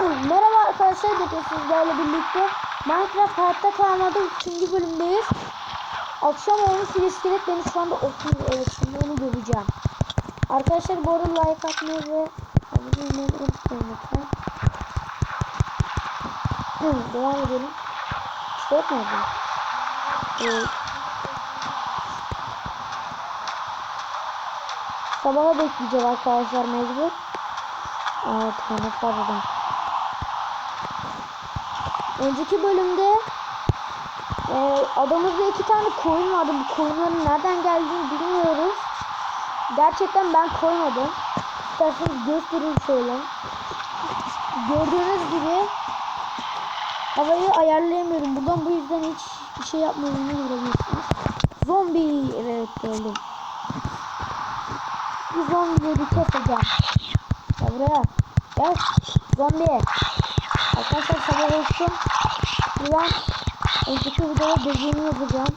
Merhaba arkadaşlar, bugün sizlerle birlikte Minecraft hayatta kalmada 3. bölümdeyiz. Akşam olmuş bir iskelet beni şu anda okuyor. Evet, şimdi onu döveceğim. Arkadaşlar bu arada like atmayı ve abone olmayı unutmayın lütfen. Hı, devam edelim. Mu oldu? Evet. Sabaha bekleyeceğiz arkadaşlar mecbur. Evet, hani fazladan. Önceki bölümde e, adamızda iki tane koyun vardı. Bu koyunların nereden geldiğini bilmiyoruz. Gerçekten ben koymadım. İsterseniz göstereyim şöyle. Gördüğünüz gibi havayı ayarlayamıyorum. Buradan bu yüzden hiç bir şey yapmıyorum. Ne görebilirsiniz. Zombi. Evet gördüm. Bu zombileri. Gel buraya. Gel. Zombi. Arkadaşlar sabah olsun. Ben önceki videoda dediğimi yapacağım.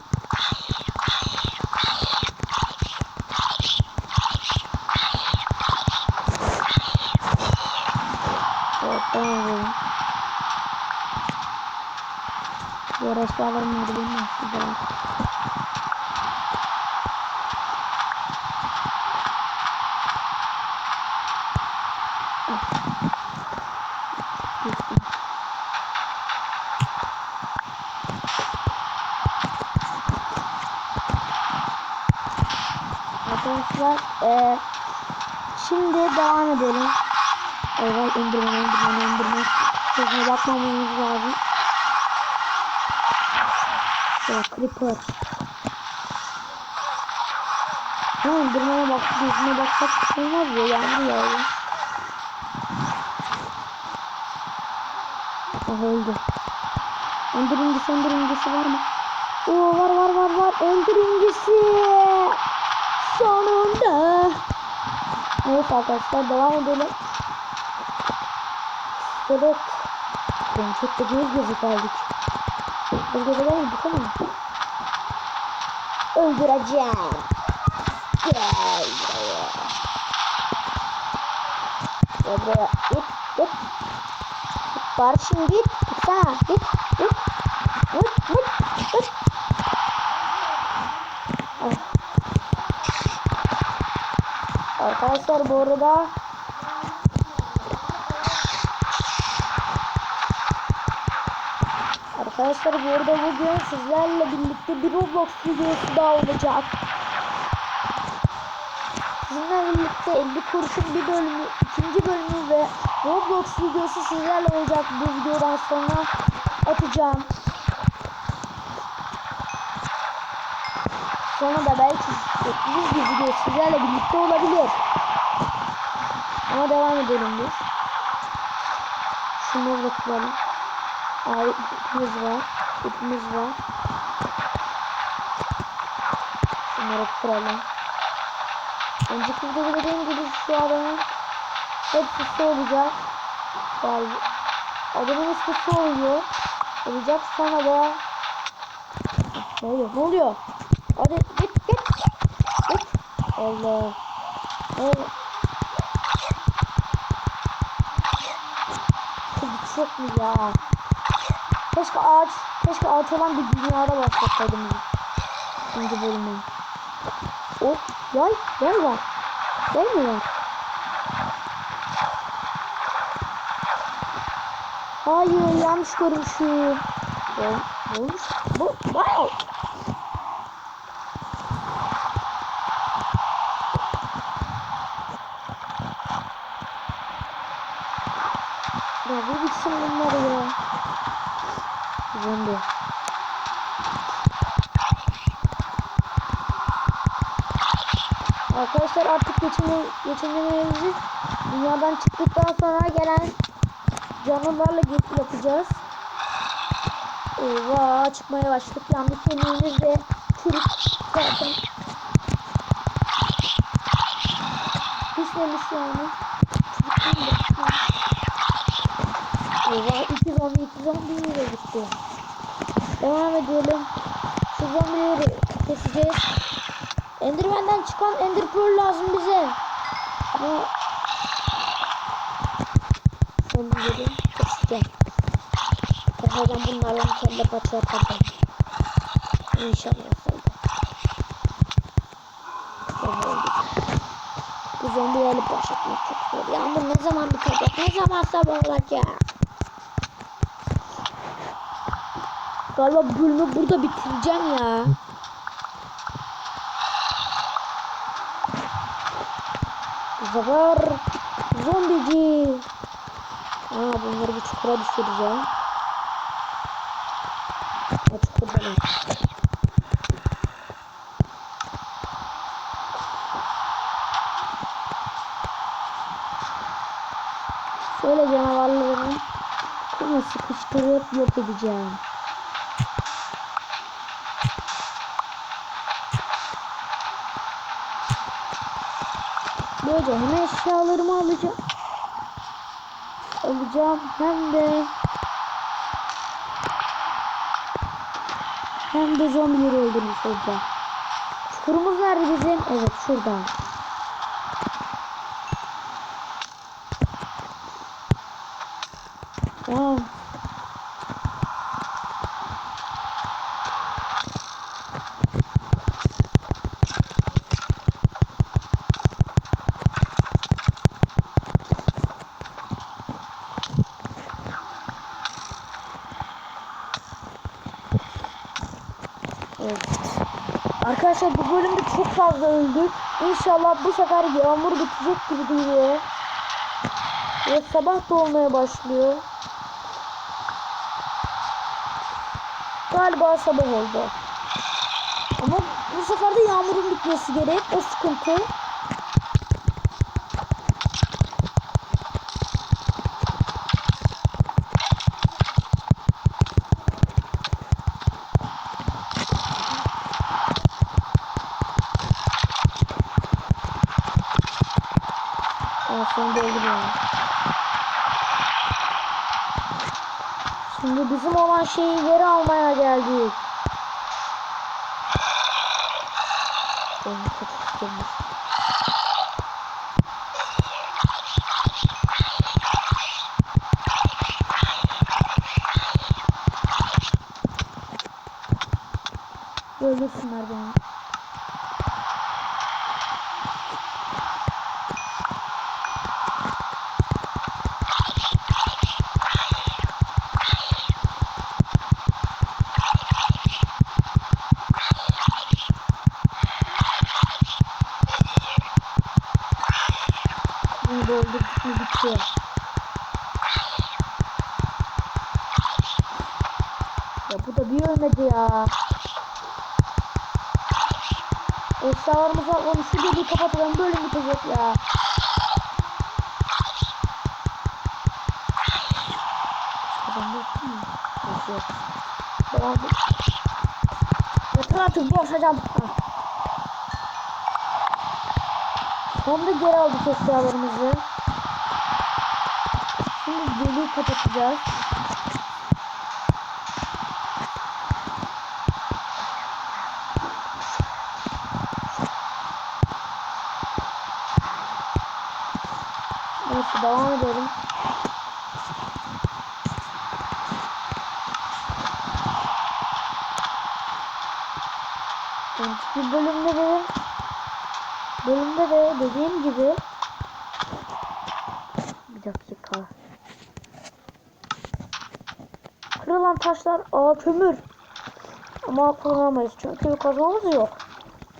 Evet devam edelim. Diğer eşyalarım nerede bilmiyorum. Şurada var. Geçtim. Eee şimdi devam edelim. Evet indirme indirme indirme. Sözüne bakmamamız lazım. Ya creeper. Ha indirmeye bak gözüne baksak olmaz ya yağmur yağıyor. Ah öldü. Ender incisi ender incisi var mı? Oo var var var var. Ender incisi. Sonunda. Neyse arkadaşlar devam edelim. Evet. Ben çok da göz gözü kaldık. Gözü gelmedik ama. Öldüreceğim. Gel buraya. Gel buraya. Git git. Barış'ım git. Git. Git. Git. Git. Git. Evet. Arkadaşlar bu arada Arkadaşlar bu arada bugün sizlerle birlikte bir Roblox videosu daha olacak. Sizinle birlikte 50 kuruşun bir bölümü, ikinci bölümü ve Roblox videosu sizlerle olacak bu videodan sonra atacağım. Sonra da belki sürpriz bir video sizlerle birlikte olabilir. Ama devam edelim biz. Şunları da kıralım. Ay ipimiz var. İpimiz var. Bunları kıralım. Önceki videoda dediğim gibi şu adamın hepsi su olacak. Yani adamın üstü su oluyor. Olacak sonra da ne oluyor? Ne oluyor? Hadi git git git. Allah. Ne oluyor? Çok mu ya? Keşke ağaç, keşke ağaç olan bir dünyada başlasaydım. İkinci bölümü. Oh, yay, yay var. Yay mı var? Hayır, yanlış görmüşüm. Ne ne olmuş? Bu, wow. Ya bir bitsin bunları ya. Zombi. Arkadaşlar artık geçinme, geçinmemizi dünyadan çıktıktan sonra gelen canlılarla git yapacağız. Eyvah çıkmaya başladık. Yandı kemiğimiz de çürük zaten. Pişmemiş yani. Pişmemiş. Eyvah iki zombi iki zombi yere gitti. Devam edelim. Şu zombileri keseceğiz. Enderman'den çıkan Ender Pearl lazım bize. Ama zombileri keseceğim. Tekrardan bunlarla kelle paça yapacağım. İnşallah olsaydı. Bu zombilerle baş etmek çok zor. Yağmur ne zaman bitecek? Ne zaman sabah olacak? Galiba bölümü burada bitireceğim ya. Sefer zombici. Aa bunları bir çukura düşüreceğim. O çukurda ne? Şöyle canavarlarını sıkıştırıp yok edeceğim. Böylece hem eşyalarımı alacağım. Alacağım hem de hem de zombileri öldürmüş olacağım. Çukurumuz nerede bizim? Evet şurada. Aa. Evet. Arkadaşlar bu bölümde çok fazla öldük. İnşallah bu sefer yağmur bitecek gibi duruyor. Ve sabah da olmaya başlıyor. Galiba sabah oldu. Ama bu sefer de yağmurun bitmesi gerek. O sıkıntı. Aa sonunda öldü bu. Şimdi bizim olan şeyi geri almaya geldik. Öldürsünler beni. Eşyalarımızı alalım. Şu deliği kapatalım. Bölüm bitecek ya. Et. Yeter artık boşacağım. Sonunda geri aldık eşyalarımızı. Şimdi deliği kapatacağız. Neyse devam edelim. Önceki bölümde de bölümde de dediğim gibi bir dakika. Kırılan taşlar aa kömür. Ama kullanamayız çünkü kazmamız yok.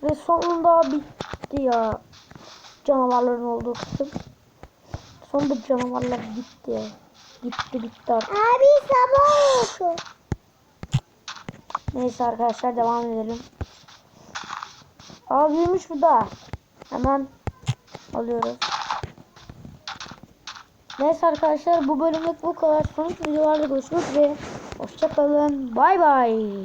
Ve sonunda bitti ya canavarların olduğu kısım sonunda canavarlar bitti gitti bitti artık Abi sabah oldu. neyse arkadaşlar devam edelim aa büyümüş bu da hemen alıyoruz Neyse arkadaşlar bu bölümlük bu kadar. Sonraki videolarda görüşmek üzere. Hoşçakalın. Bay bay.